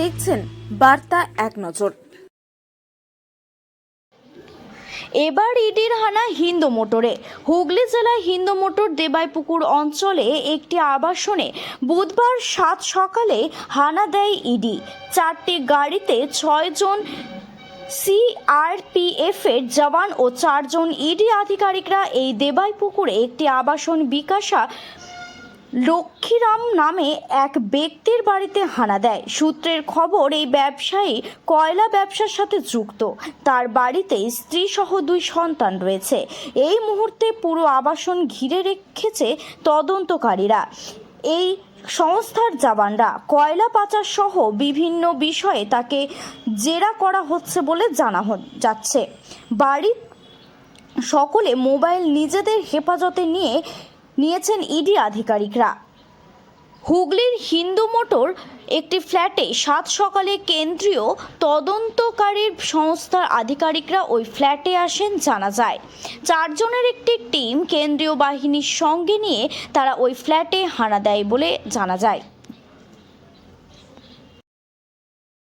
দেখছেন বার্তা এক নজর। এবার ইডির হানা হিন্দু মোটরে। হুগলি জেলায় হিন্দু মোটর দেবাইপুকুর অঞ্চলে একটি আবাসনে বুধবার সাত সকালে হানা দেয় ইডি। চারটি গাড়িতে ছয়জন সিআরপিএফ এর জওয়ান ও চারজন ইডি আধিকারিকরা এই দেবাইপুকুরে একটি আবাসন বিকাশা লক্ষ্মীরাম নামে এক ব্যক্তির বাড়িতে হানা দেয়। সূত্রের খবর, এই ব্যবসায়ী কয়লা ব্যবসার সাথে যুক্ত। তার বাড়িতে স্ত্রী সহ দুই সন্তান রয়েছে। এই মুহূর্তে পুরো আবাসন ঘিরে রেখেছে তদন্তকারীরা। এই সংস্থার জওয়ানরা কয়লা পাচার সহ বিভিন্ন বিষয়ে তাকে জেরা করা হচ্ছে বলে জানা যাচ্ছে। বাড়ির সকলে মোবাইল নিজেদের হেফাজতে নিয়ে নিয়েছেন ইডি আধিকারিকরা। হুগলির হিন্দু মোটর একটি ফ্ল্যাটে সাত সকালে কেন্দ্রীয় তদন্তকারীর সংস্থার আধিকারিকরা ওই ফ্ল্যাটে আসেন জানা যায়। চারজনের একটি টিম কেন্দ্রীয় বাহিনীর সঙ্গে নিয়ে তারা ওই ফ্ল্যাটে হানা দেয় বলে জানা যায়।